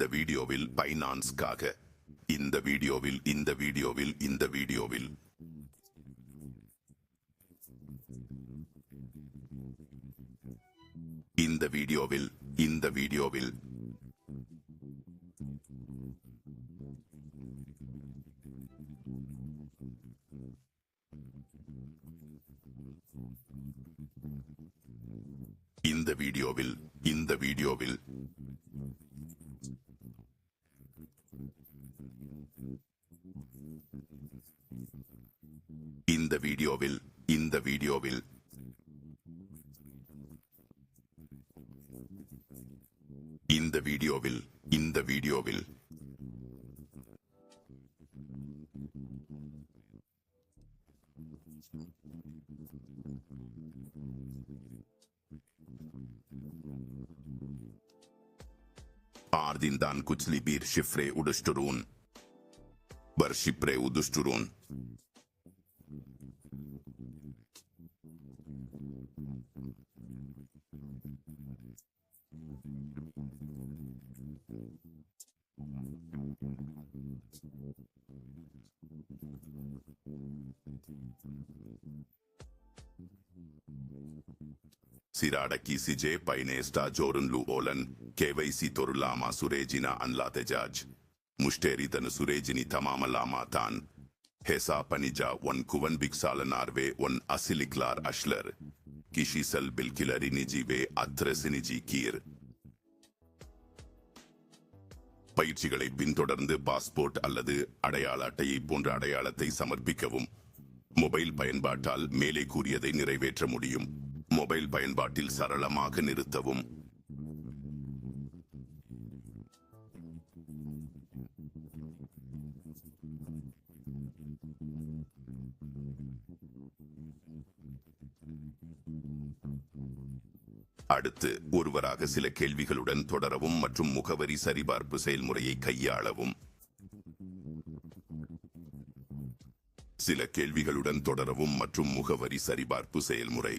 இந்த வீடியோவில் பைனான்ஸ்க்காக. இந்த வீடியோவில் இந்த வீடியோவில் இந்த வீடியோவில். இந்த வீடியோவில் இந்த வீடியோவில். இந்த வீடியோவில் இந்த வீடியோவில். இந்த வீடியோவில் இந்த வீடியோவில். இந்த வீடியோவில் இந்த வீடியோவில். آردین دان کچلی بیر شفره اودشترون băr și preudul Șciurun. Siradachisi J. Painesta Jorun Lu Olan, KYC Torulama Surejina Anlatejaj. முஷ்டேரி தனு சுரேஜினி ತಮಾಮಲಾಮಾ தான் ಹೆಸಾ பனிஜா ஒன் குவன் ಬಿಕ್ಸಾಲ ನಾರ್ವೆ ಒನ್ ಅಸಿಲಿಕ್ಲಾರ್ ಅಶ್ಲರ್ ಕಿಶಿಸಲ್ ಬಿಲ್ಕಿಲರಿ ನಿಜಿವೆ ಅತ್ರಸಿನಿಜಿ ಕೀರ್ பயிற்சிகளை பின்தொடர்ந்து பாஸ்போர்ட் அல்லது அடையாள அட்டையை போன்ற அடையாளத்தை சமர்ப்பிக்கவும். மொபைல் பயன்பாட்டால் மேலே கூறியதை நிறைவேற்ற முடியும். மொபைல் பயன்பாட்டில் சரளமாக நிறுத்தவும். அடுத்து ஒருவராக சில கேள்விகளுடன் தொடரவும் மற்றும் முகவரி சரிபார்ப்பு செயல்முறையை கையாளவும். சில கேள்விகளுடன் தொடரவும் மற்றும் முகவரி சரிபார்ப்பு செயல்முறை.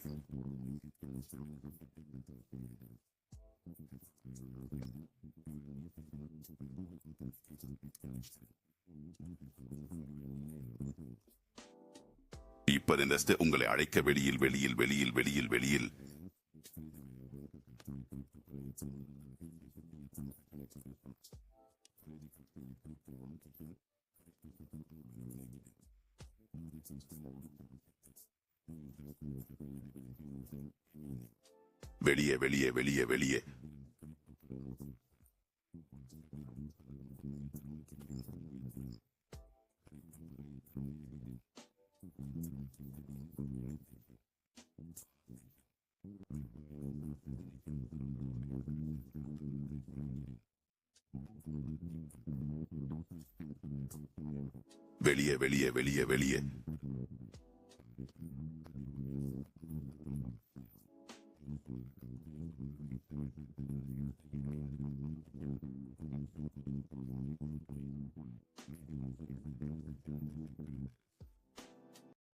இப்பதினஸ்து உங்களை அழைக்க வெளியில் வெளியில் வெளியில் வெளியில் வெளியில். வெளியே வெளியே வெளியே வெளியே. Belie, belie, belie, belie.